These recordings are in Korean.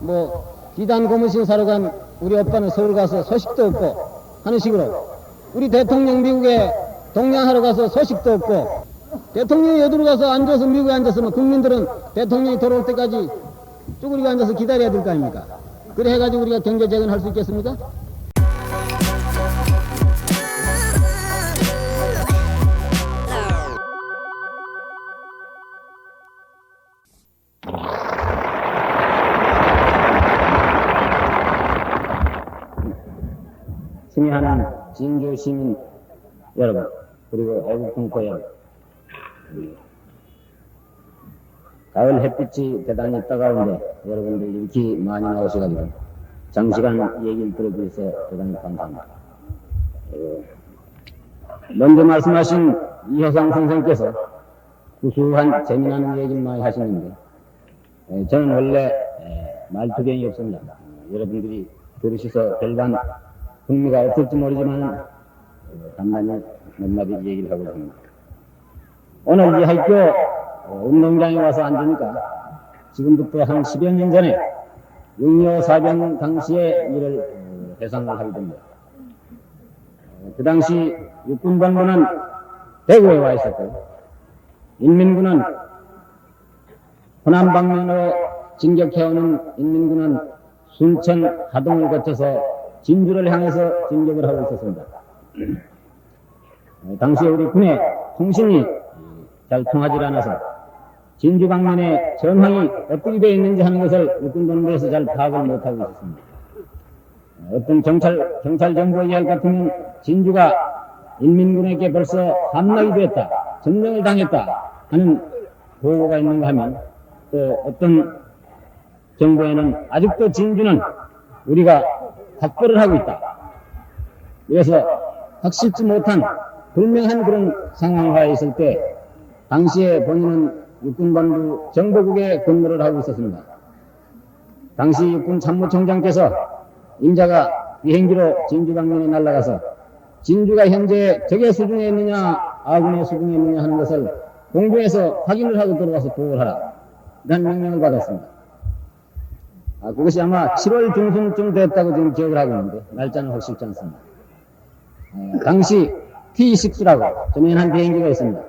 뭐 비단 고무신 사러 간 우리 오빠는 서울 가서 소식도 없고 하는 식으로 우리 대통령 미국에 동양하러 가서 소식도 없고 대통령이 어디로 가서 앉아서 미국에 앉았으면 국민들은 대통령이 돌아올 때까지 쭈그리고 앉아서 기다려야 될 거 아닙니까? 그래 해가지고 우리가 경제 재건할 수 있겠습니까? 승리하는 진주 시민 여러분 그리고 애국 동포 여러분 음, 가을 햇빛이 대단히 따가운데 여러분들 이렇게 많이 나오셔가지고 장시간 얘기를 들어주셔서 대단히 감사합니다. 어, 먼저 말씀하신 이효상 선생께서 구수한 재미나는 얘기를 많이 하시는데 에, 저는 원래 에, 말투경이 없습니다. 어, 여러분들이 들으셔서 별반 흥미가 없을지 모르지만 어, 간단히 몇 마디 얘기를 하고 있습니다. 오늘 이 학교 어, 운동장에 와서 앉으니까 지금부터 한 10여 년 전에 6.25 사병 당시의 일을 어, 회상을 하게 됩니다. 어, 그 당시 육군본부는 대구에 와 있었고 인민군은 호남 방면으로 진격해오는 인민군은 순천 하동을 거쳐서 진주를 향해서 진격을 하고 있었습니다. 어, 당시에 우리 군의 통신이 잘 통하지 않아서 진주 방면에 전황이 어떻게 되어 있는지 하는 것을 육군 본부에서 잘 파악을 못하고 있었습니다. 어, 어떤 경찰, 경찰 정보 이야기 같으면 진주가 인민군에게 벌써 함락이 되었다, 점령을 당했다 하는 보고가 있는가 하면 또 어떤 정보에는 아직도 진주는 우리가 확보를 하고 있다. 그래서 확실치 못한 불명한 그런 상황화에 있을 때 당시에 본인은 육군본부 정보국에 근무를 하고 있었습니다. 당시 육군 참모총장께서 임자가 비행기로 진주 방면에 날아가서 진주가 현재 적의 수중에 있느냐 아군의 수중에 있느냐 하는 것을 공중에서 확인을 하고 들어와서 보고를 하라. 이런 명령을 받았습니다. 아, 그것이 아마 7월 중순쯤 됐다고 지금 기억을 하고 있는데 날짜는 확실치 않습니다. 어, 당시 T6라고 조면한 비행기가 있습니다.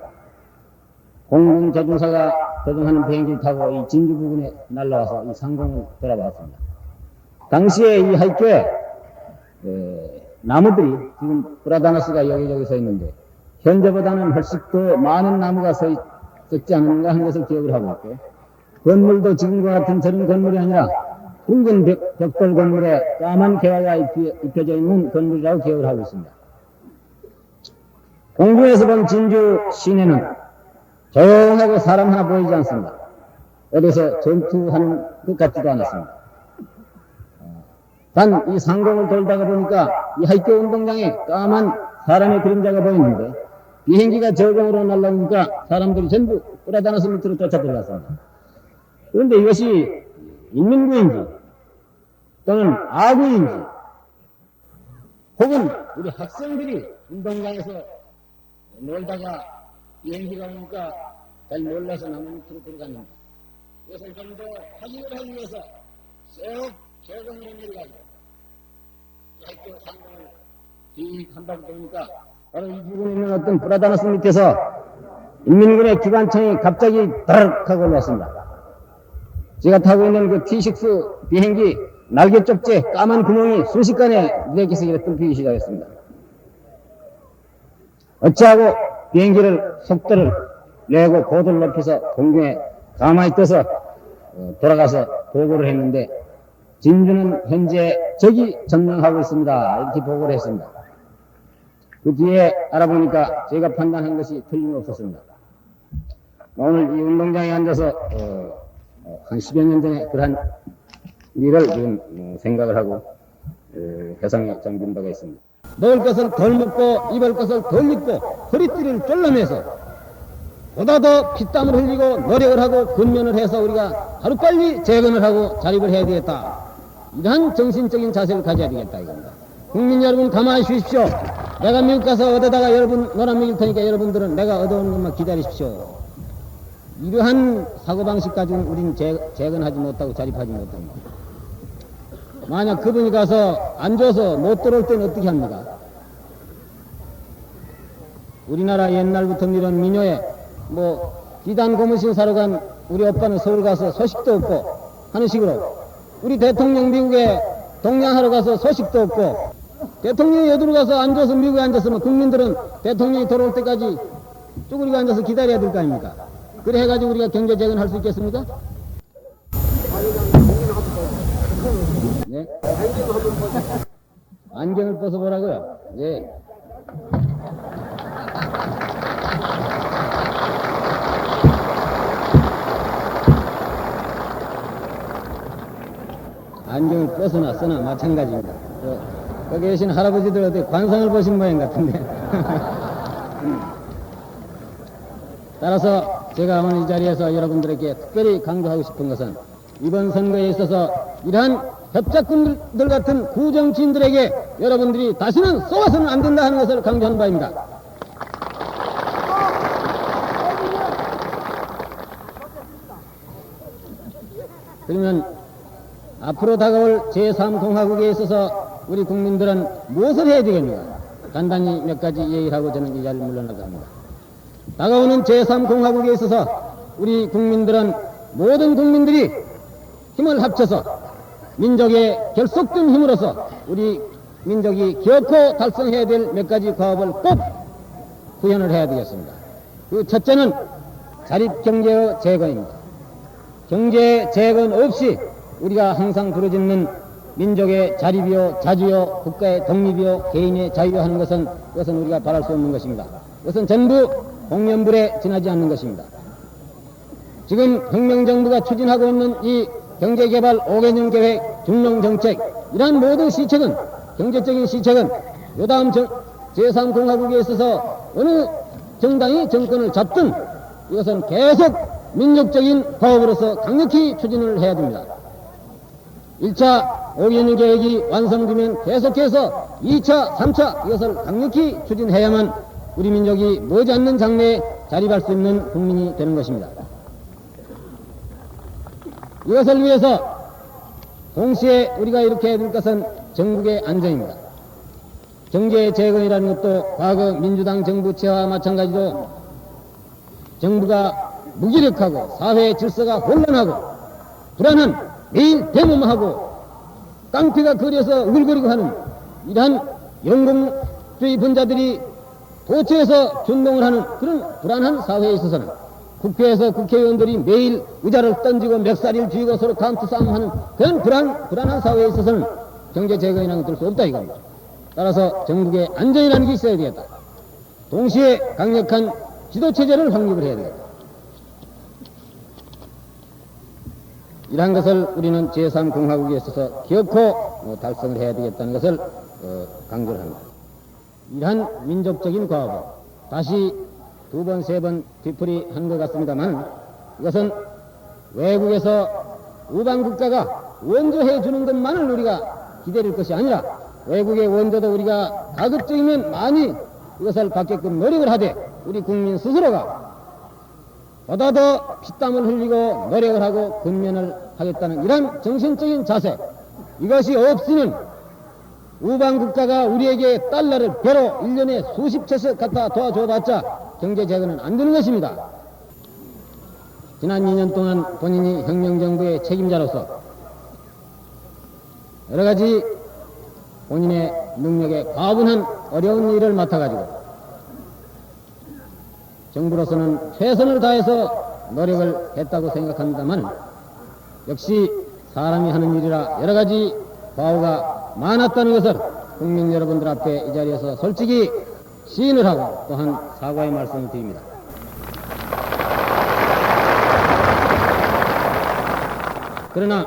공군 조종사가 조종하는 비행기를 타고 이 진주 부근에 날라와서 이 상공을 돌아봤습니다. 당시에 이 학교에 에, 나무들이 지금 브라다나스가 여기저기 서 있는데 현재보다는 훨씬 더 많은 나무가 서 있, 지 않는가 하는 것을 기억을 하고 있고 건물도 지금과 같은 저런 건물이 아니라 굵은 벽, 벽돌 건물에 까만 개화가 입혀져 있는 건물이라고 기억을 하고 있습니다. 공중에서 본 진주 시내는 조용하고 사람 하나 보이지 않습니다. 어디서 전투하는 것 같지도 않았습니다. 단 이 상공을 돌다가 보니까 이 학교 운동장에 까만 사람의 그림자가 보이는데 비행기가 저공으로 날라오니까 사람들이 전부 뿌라다나서 밑으로 쫓아 들어갔습니다. 그런데 이것이 인민군인지 또는 아군인지 혹은 우리 학생들이 운동장에서 놀다가 비행기가 오니까 잘 몰라서 나무 밑으로 들어갔는데 이것을 좀 더 확인을 하기 위해서 쭉 저공으로 내려가고 학교 상공을 뒤한 바퀴 도니까 바로 이 부분에 있는 어떤 브라다나스 밑에서 인민군의 기관총이 갑자기 다르륵 하고 올랐습니다. 제가 타고 있는 그 T6 비행기 날개 쪽지에 까만 구멍이 순식간에 내기색에 뚫히기 시작했습니다. 어찌하고 비행기를 속도를 내고 고도를 높여서 공중에 가만히 떠서 어, 돌아가서 보고를 했는데 진주는 현재 적이 점령하고 있습니다. 이렇게 보고를 했습니다. 그 뒤에 알아보니까 제가 판단한 것이 틀림없었습니다. 오늘 이 운동장에 앉아서 어, 어, 한 10여 년 전에 그러한 일을 지금 어, 생각을 하고 어, 회상에 잠긴 바가 있습니다. 먹을 것을 덜 먹고 입을 것을 덜 입고 허리띠를 졸라매서 보다 더 피땀을 흘리고 노력을 하고 근면을 해서 우리가 하루빨리 재건을 하고 자립을 해야 되겠다. 이러한 정신적인 자세를 가져야 되겠다 이겁니다. 국민 여러분 가만히 쉬십시오. 내가 미국 가서 얻어다가 여러분 놀아먹일 테니까 여러분들은 내가 얻어오는 것만 기다리십시오. 이러한 사고방식 가지고 우리는 재, 재건하지 못하고 자립하지 못합니다. 만약 그분이 가서 앉아서 못 들어올 때는 어떻게 합니까? 우리나라 옛날부터 이런 민요에 뭐 비단 고무신 사러 간 우리 오빠는 서울 가서 소식도 없고 하는 식으로 우리 대통령 미국에 동양하러 가서 소식도 없고 대통령이 여기로 가서 앉아서 미국에 앉았으면 국민들은 대통령이 돌아올 때까지 쭈그리고 앉아서 기다려야 될 거 아닙니까? 그래 해가지고 우리가 경제 재건할 수 있겠습니까? 네? 안경을 벗어보라고요? 예. 안경을 벗어나 쓰나 마찬가지입니다. 저, 거기 계신 할아버지들 어디 관상을 보신 모양 같은데. 따라서 제가 오늘 이 자리에서 여러분들에게 특별히 강조하고 싶은 것은 이번 선거에 있어서 이러한 협작군들 같은 구정치인들에게 여러분들이 다시는 쏘아서는 안 된다 하는 것을 강조하는 바입니다. 그러면 앞으로 다가올 제3공화국에 있어서 우리 국민들은 무엇을 해야 되겠는가? 간단히 몇 가지 얘기를 하고 저는 이 자리를 물러나가 합니다. 다가오는 제3공화국에 있어서 우리 국민들은 모든 국민들이 힘을 합쳐서 민족의 결속된 힘으로서 우리 민족이 기어코 달성해야 될 몇 가지 과업을 꼭 구현을 해야 되겠습니다. 그 첫째는 자립경제의 재건입니다. 경제 재건 없이 우리가 항상 부르짖는 민족의 자립이요, 자주요, 국가의 독립이요, 개인의 자유요 하는 것은 그것은 우리가 바랄 수 없는 것입니다. 그것은 전부 공연불에 지나지 않는 것입니다. 지금 혁명정부가 추진하고 있는 이 경제개발 5개년 계획, 중농정책, 이러한 모든 시책은, 경제적인 시책은 요다음 제3공화국에 있어서 어느 정당이 정권을 잡든 이것은 계속 민족적인 과업으로서 강력히 추진을 해야 됩니다. 1차 5개년 계획이 완성되면 계속해서 2차, 3차 이것을 강력히 추진해야만 우리 민족이 머지않는 장래에 자립할 수 있는 국민이 되는 것입니다. 이것을 위해서 동시에 우리가 이렇게 될 것은 전국의 안정입니다. 경제 재건이라는 것도 과거 민주당 정부 체와 마찬가지로 정부가 무기력하고 사회 질서가 혼란하고 불안한 매일 대모하고 깡패가 거리에서 우글거리고 하는 이러한 영공주의 분자들이 도처에서 준동을 하는 그런 불안한 사회에 있어서는 국회에서 국회의원들이 매일 의자를 던지고 멱살이를 쥐고 서로 카운트 싸움하는 그런 불안, 불안한 사회에 있어서는 경제 재건이라는 것도 없다 이겁니다. 따라서 전국에 안전이라는 게 있어야 되겠다. 동시에 강력한 지도체제를 확립을 해야 되겠다. 이러한 것을 우리는 제3공화국에 있어서 기어코 어, 달성을 해야 되겠다는 것을 어, 강조를 합니다. 이러한 민족적인 과업을 다시 두 번, 세 번 뒤풀이 한 것 같습니다만 이것은 외국에서 우방 국가가 원조해 주는 것만을 우리가 기다릴 것이 아니라 외국의 원조도 우리가 가급적이면 많이 이것을 받게끔 노력을 하되 우리 국민 스스로가 보다 더 피땀을 흘리고 노력을 하고 근면을 하겠다는 이런 정신적인 자세 이것이 없이는 우방 국가가 우리에게 달러를 배로 1년에 수십 채씩 갖다 도와줘봤자 경제 재건은 안 되는 것입니다. 지난 2년 동안 본인이 혁명정부의 책임자로서 여러 가지 본인의 능력에 과분한 어려운 일을 맡아가지고 정부로서는 최선을 다해서 노력을 했다고 생각합니다만 역시 사람이 하는 일이라 여러 가지 과오가 많았다는 것을 국민 여러분들 앞에 이 자리에서 솔직히 시인을 하고 또한 사과의 말씀을 드립니다. 그러나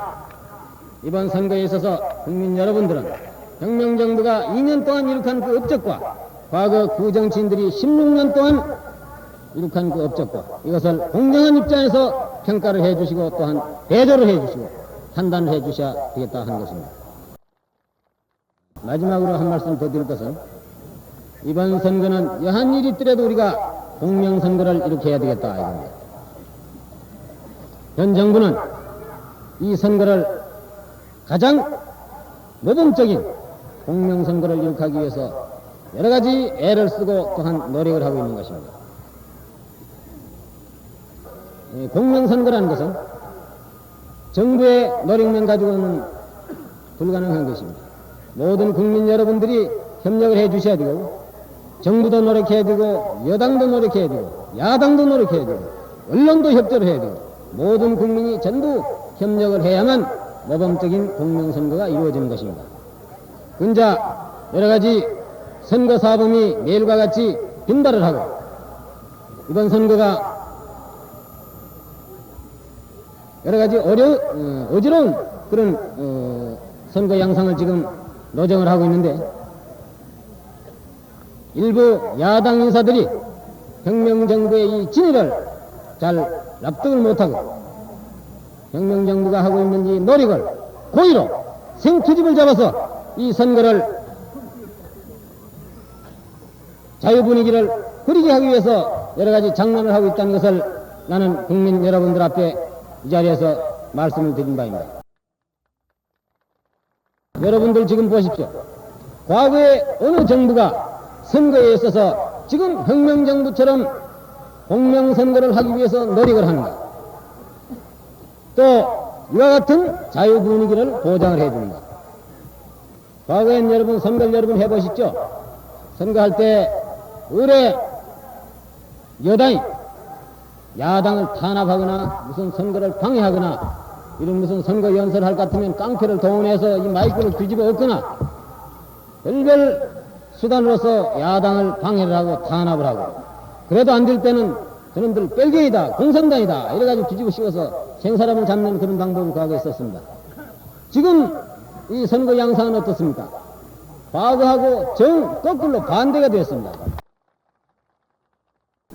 이번 선거에 있어서 국민 여러분들은 혁명정부가 2년 동안 이룩한 그 업적과 과거 구정치인들이 16년 동안 이룩한 그 업적과 이것을 공정한 입장에서 평가를 해 주시고 또한 대조를 해 주시고 판단을 해 주셔야 되겠다 하는 것입니다. 마지막으로 한 말씀 더 드릴 것은 이번 선거는 여한 일이 있더라도 우리가 공명선거를 이룩해야 되겠다 이겁니다. 현 정부는 이 선거를 가장 모범적인 공명선거를 이룩하기 위해서 여러 가지 애를 쓰고 또한 노력을 하고 있는 것입니다. 예, 공명선거라는 것은 정부의 노력만 가지고는 불가능한 것입니다. 모든 국민 여러분들이 협력을 해 주셔야 되고 정부도 노력해야 되고 여당도 노력해야 되고 야당도 노력해야 되고 언론도 협조를 해야 되고 모든 국민이 전부 협력을 해야만 모범적인 공명선거가 이루어지는 것입니다. 근자 여러 가지 선거 사범이 내일과 같이 빈발을 하고 이번 선거가 여러 가지 어려 어, 어지러운 그런 어, 선거 양상을 지금 노정을 하고 있는데 일부 야당 인사들이 혁명정부의 이 진위를 잘 납득을 못하고 혁명정부가 하고 있는 이 노력을 고의로 생투집을 잡아서 이 선거를 자유 분위기를 흐리게 하기 위해서 여러 가지 장난을 하고 있다는 것을 나는 국민 여러분들 앞에 이 자리에서 말씀을 드린 바입니다. 여러분들 지금 보십시오. 과거에 어느 정부가 선거에 있어서 지금 혁명정부처럼 공명선거를 하기 위해서 노력을 하는가? 또 이와 같은 자유 분위기를 보장을 해줍니다. 과거엔 여러분 선거를 여러분 해보셨죠? 선거할 때 의뢰 여당이 야당을 탄압하거나 무슨 선거를 방해하거나 이런 무슨 선거 연설을 할것 같으면 깡패를 동원해서 이 마이크를 뒤집어 엎거나 별별 수단으로서 야당을 방해를 하고 탄압을 하고 그래도 안 될 때는 저놈들 뺄갱이다 공산당이다 이래가지고 뒤집어 씌워서 생사람을 잡는 그런 방법을 과거에 썼습니다. 지금 이 선거 양상은 어떻습니까? 과거하고 정 거꾸로 반대가 되었습니다.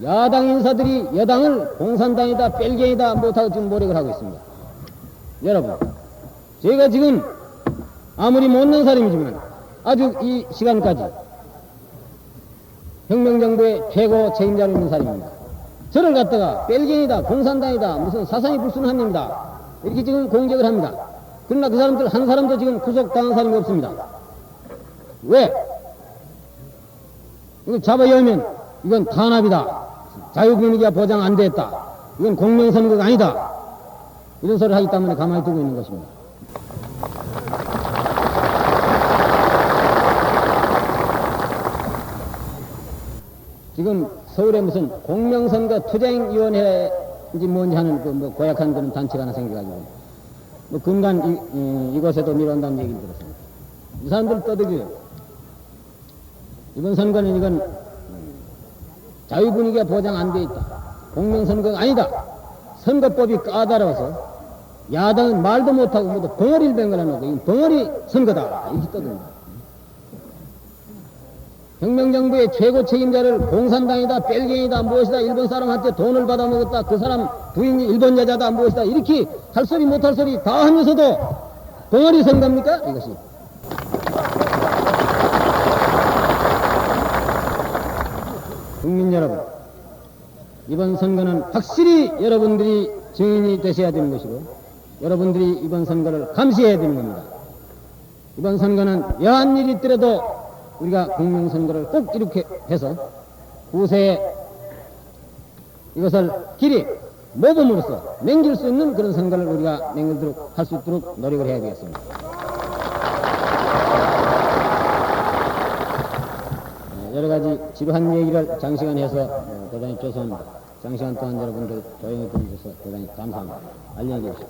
야당 인사들이 여당을 공산당이다 뺄갱이다 못하고 지금 노력을 하고 있습니다. 여러분, 제가 지금 아무리 못난 사람이지만 아주 이 시간까지 혁명정부의 최고 책임자로 있는 사람입니다. 저를 갖다가 뺄갱이다 공산당이다 무슨 사상이 불순합니다 이렇게 지금 공격을 합니다. 그러나 그 사람들 한 사람도 지금 구속당한 사람이 없습니다. 왜? 이거 잡아 열면 이건 탄압이다. 자유분위기가 보장 안 됐다. 이건 공명선거가 아니다. 이런 소리를 하기 때문에 가만히 두고 있는 것입니다. 지금 서울에 무슨 공명선거 투쟁위원회인지 뭔지 하는 그 뭐 고약한 그런 단체가 하나 생겨가지고 뭐 금간 이, 이, 곳에도 밀어온다는 얘기를 들었습니다. 이 사람들 떠들기요. 이번 선거는 이건 자유 분위기가 보장 안 돼 있다. 공명선거가 아니다. 선거법이 까다로워서 야당은 말도 못하고 모두 벙어리를 뱅글어놓고 이건 벙어리 선거다. 이렇게 떠듭니다. 혁명정부의 최고 책임자를 공산당이다, 뺄갱이다, 무엇이다, 일본 사람한테 돈을 받아먹었다, 그 사람 부인이 일본 여자다, 무엇이다, 이렇게 할 소리 못할 소리 다 하면서도 벙어리 선거입니까? 이것이. 국민 여러분, 이번 선거는 확실히 여러분들이 증인이 되셔야 되는 것이고, 여러분들이 이번 선거를 감시해야 되는 겁니다. 이번 선거는 여한 일이 있더라도 우리가 공명선거를 꼭 이렇게 해서 후세에 이것을 길이 모범으로서 맹길 수 있는 그런 선거를 우리가 맹글도록 할 수 있도록 노력을 해야 되겠습니다. 어, 여러 가지 지루한 얘기를 장시간 해서 어, 대단히 죄송합니다. 장시간 동안 여러분들 조용히 들어주셔서 대단히 감사합니다. 안녕히 계십시오.